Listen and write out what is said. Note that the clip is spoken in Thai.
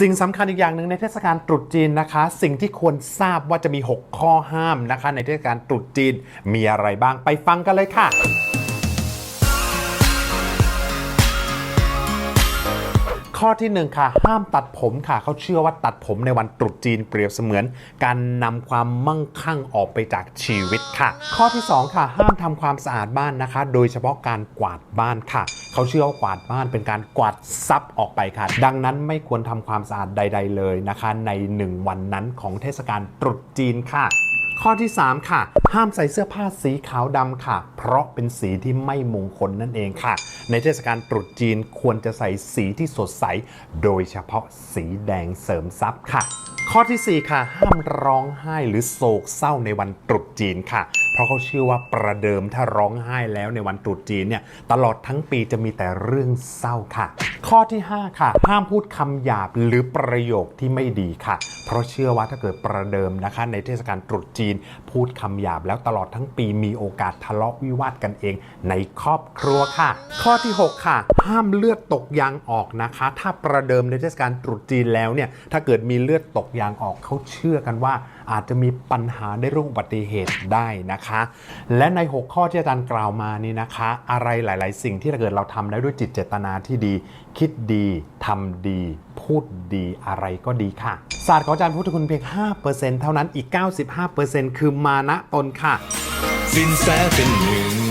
สิ่งสำคัญอีกอย่างหนึ่งในเทศกาลตรุษจีนนะคะ สิ่งที่ควรทราบว่าจะมี 6 ข้อห้ามนะคะ ในเทศกาลตรุษจีนมีอะไรบ้างไปฟังกันเลยค่ะ ข้อที่หนึ่งค่ะ ห้ามตัดผมค่ะเขาเชื่อว่าตัดผมในวันตรุษจีนเปรียบเสมือน การนำความมั่งคั่งออกไปจากชีวิตค่ะ ข้อที่สองค่ะ ห้ามทำความสะอาดบ้านนะคะ โดยเฉพาะการกวาดบ้านค่ะ เขาเชื่อว่ากวาดบ้านเป็นการกวาดซับออกไปค่ะ ดังนั้นไม่ควรทำความสะอาดใด ๆ เลยนะคะ ในหนึ่งวันนั้นของเทศกาลตรุษจีนค่ะข้อที่ 3 ค่ะ ห้ามใส่เสื้อผ้าสีขาวดำค่ะ เพราะเป็นสีที่ไม่มงคลนั่นเองค่ะ ในเทศกาลตรุษจีนควรจะใส่สีที่สดใส โดยเฉพาะสีแดงเสริมทรัพย์ค่ะ ข้อทีสี่ 4 ค่ะ ห้ามร้องไห้หรือโศกเศร้าในวันตรุษจีนค่ะ เพราะเขาเชื่อว่าประเดิมถ้าร้องไห้แล้วในวันตรุษจีนเนี่ยตลอดทั้งปีจะมีแต่เรื่องเศร้าค่ะ ข้อที่ 5 ค่ะ ห้ามพูดคำหยาบหรือประโยคที่ไม่ดีค่ะ เพราะเชื่อว่าถ้าเกิดประเดิมนะคะ ในเทศกาลตรุษจีน พูดคำหยาบแล้วตลอดทั้งปีมีโอกาสทะเลาะวิวาทกันเอง ในครอบครัวค่ะ ข้อที่ 6 ค่ะ ห้ามเลือดตกยางออกนะคะ ถ้าประเดิมในเทศกาลตรุษจีนแล้วเนี่ยถ้าเกิดมีเลือดตกยางออกเขาเชื่อกันว่า อาจจะมีปัญหาในเรื่องอุบัติเหตุได้นะคะ และใน 6 ข้อที่อาจารย์กล่าวมานี่นะคะ อะไรหลาย ๆ สิ่งที่ถ้าเกิดเราทำได้ด้วยจิตเจตนาที่ดี คิดดีทำดี พูดดีอะไรก็ดีค่ะ ศาสตร์ของอาจารย์พุทธคุณเพียง 5%เท่านั้นอีก 95%คือมานะตนค่ะสินแสเป็นหนึ่ง